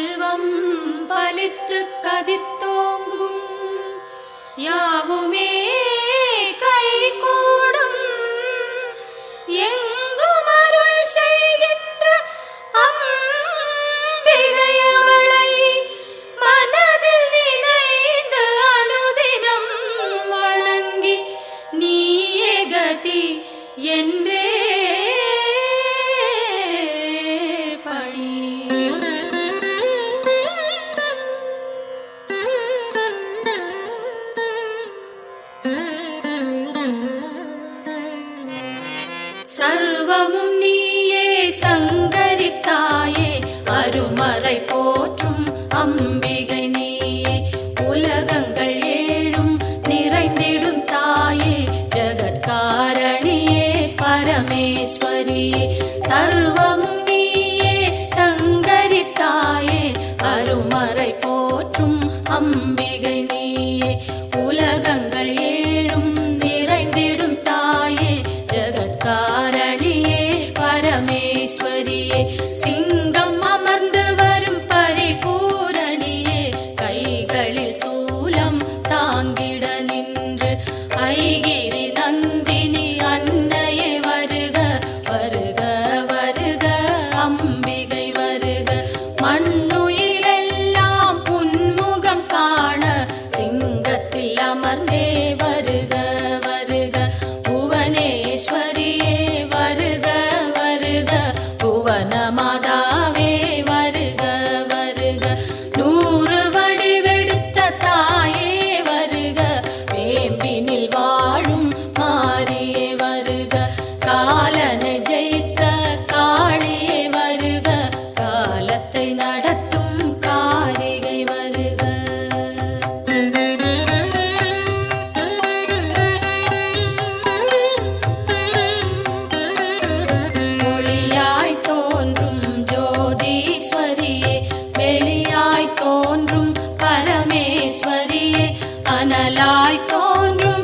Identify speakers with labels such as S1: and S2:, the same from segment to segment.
S1: செல்வம் பலித்து கதித்தோங்கும் யாவுமே சர்வமும் நீ அனலாய் தோன்றும்.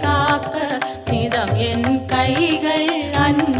S1: காக்க நிதம் என் கைகள் அன்பு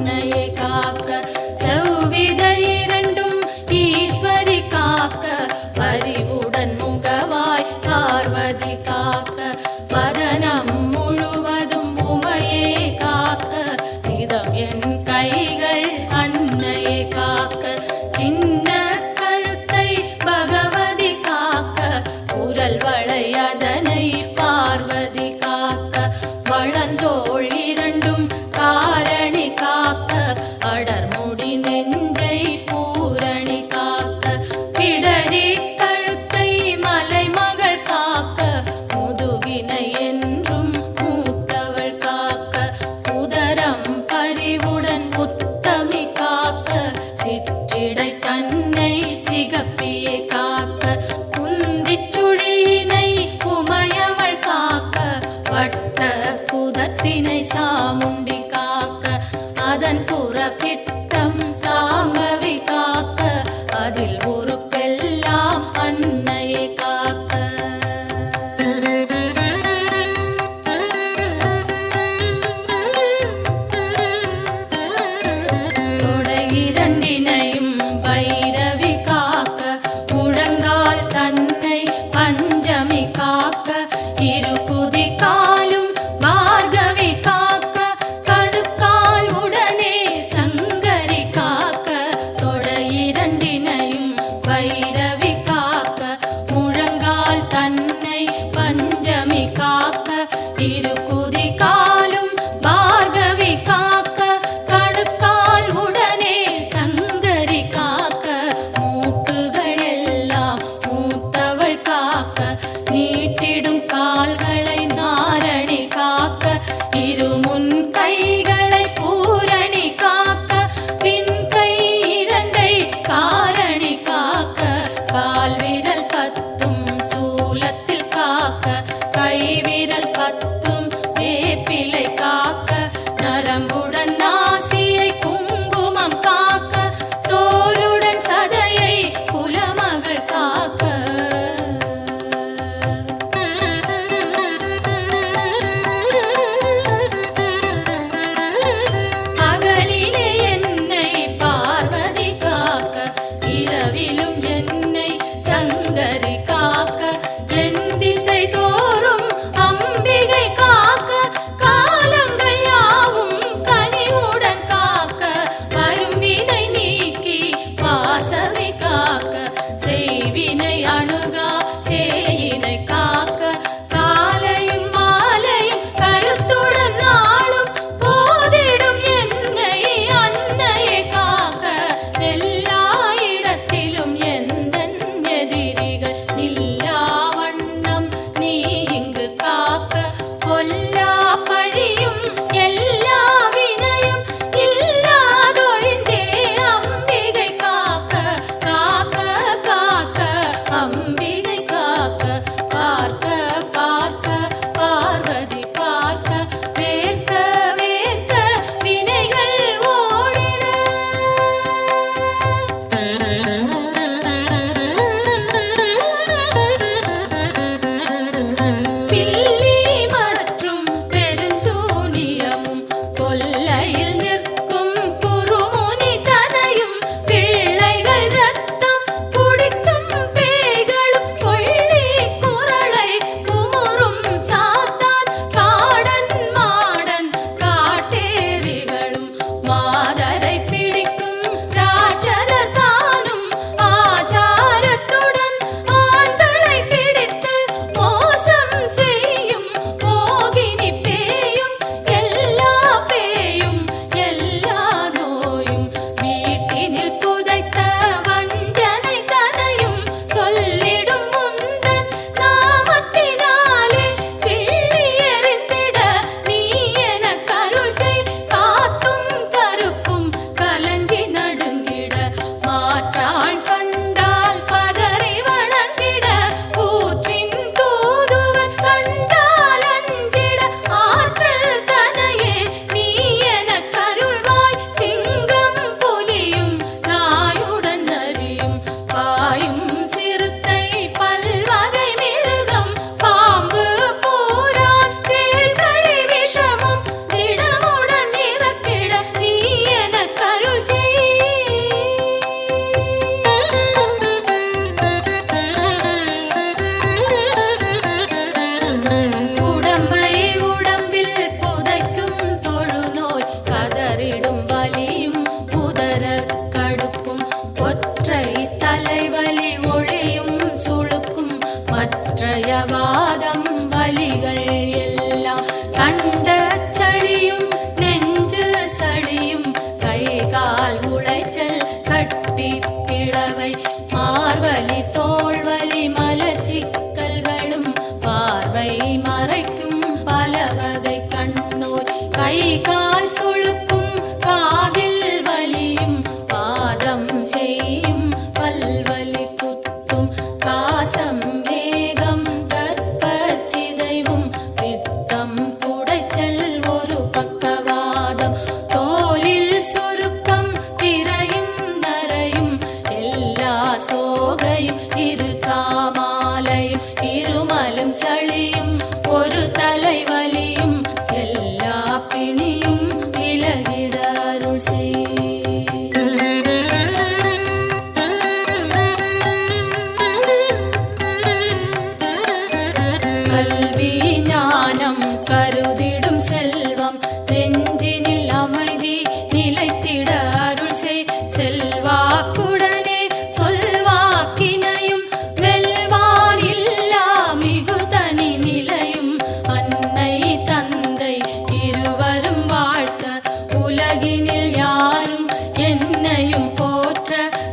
S1: இடை தன்னை சிகப்பியே காக்க குந்தி சுழியினை உமையவள் காக்க வட்ட புதத்தினை சாமுண்டி காக்க அதன் புறப்பிட்டு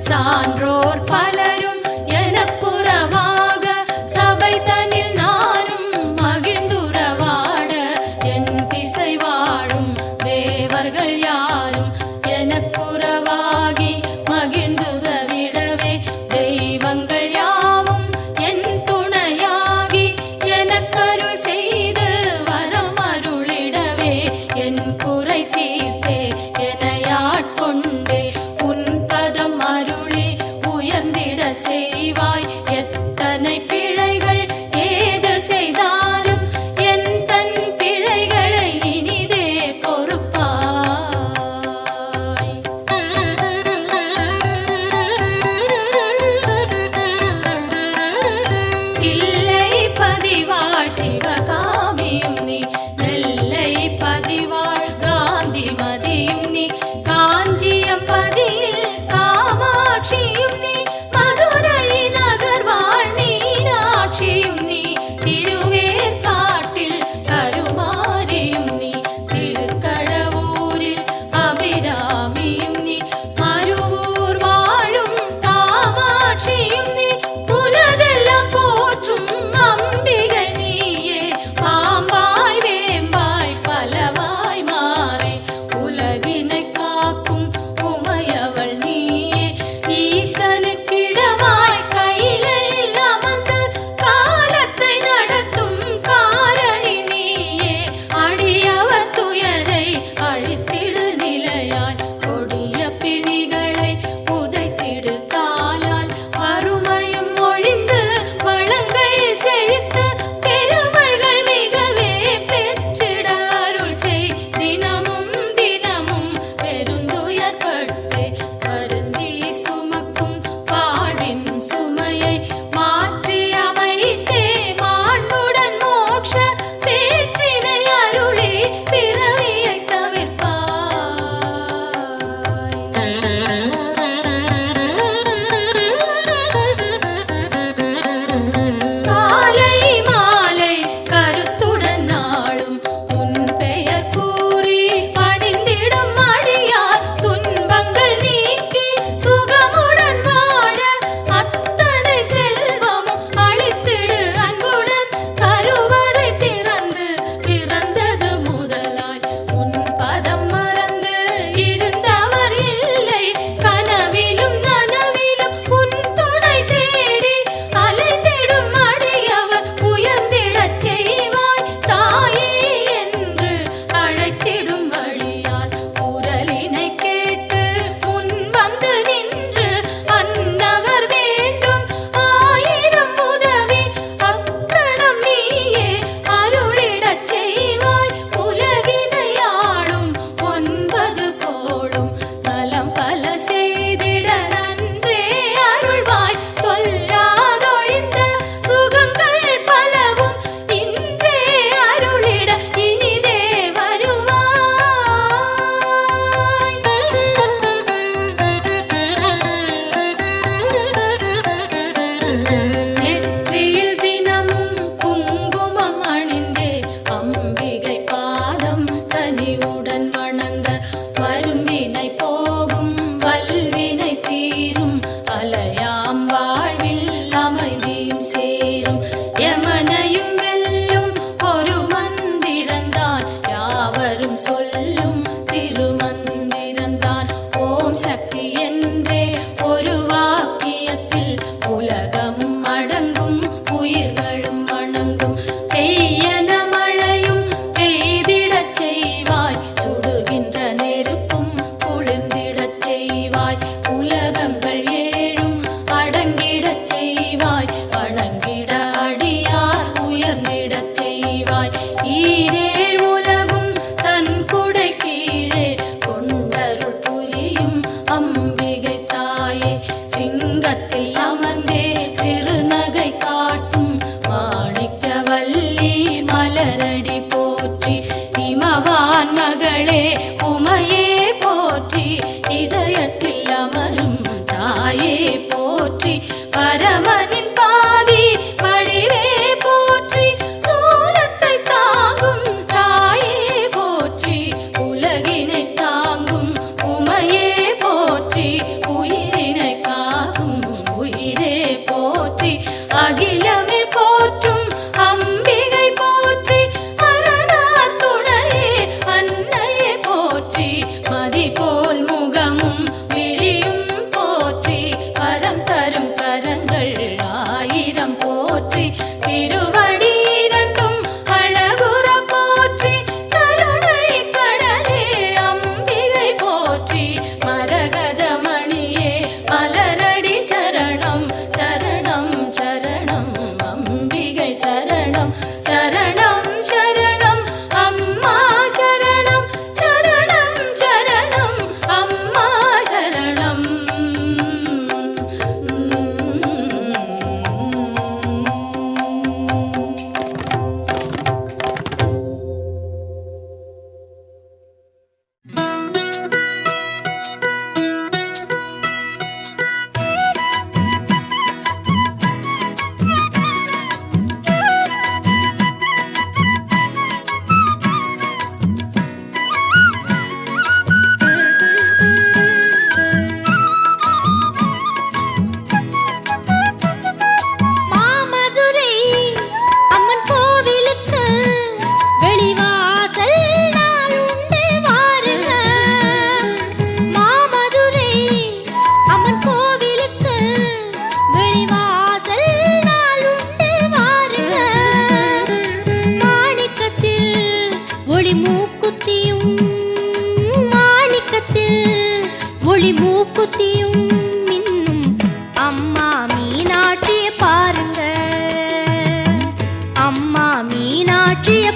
S1: சான்றோர் பல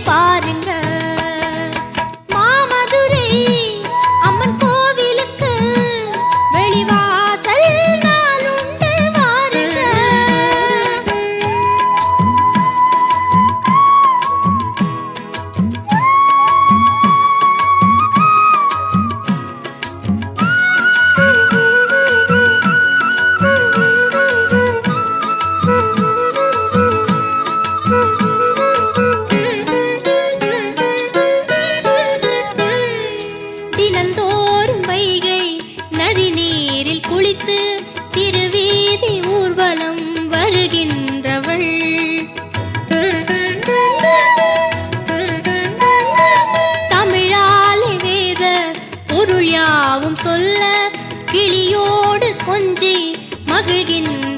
S2: பாருங்க. கொஞ்சி மகிழ்கின்ற